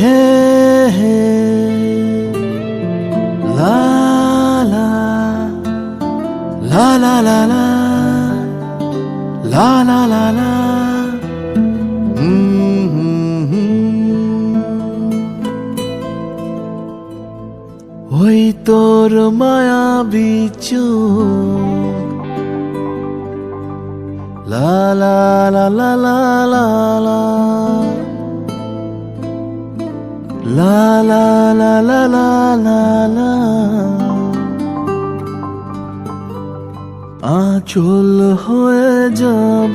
হে হে লা লা লা লা লা লা লা লা লা লা। ওই তোর মায়া বিচু লা লা লা লা লা লা লা লা লা লা লা লা লা। আচল হয়ে যাব।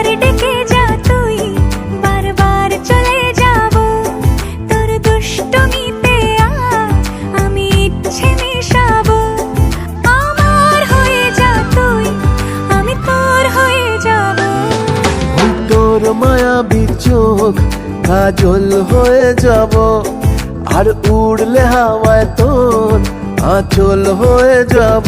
মায়াবী চোখ কাজল হয়ে যাব। আর উড়লে হাওয়ায় তোর আঁচল হয়ে যাব।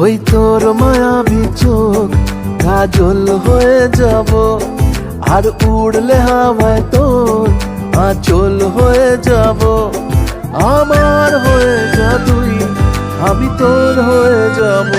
ওই তোর মায়াবী চোখ, কাজল হয়ে যাব। আর উড়লে হাওয়ায় তোর আচল হয়ে যাব। আমার হয়ে যা তুই, আমি তোর হয়ে যাব।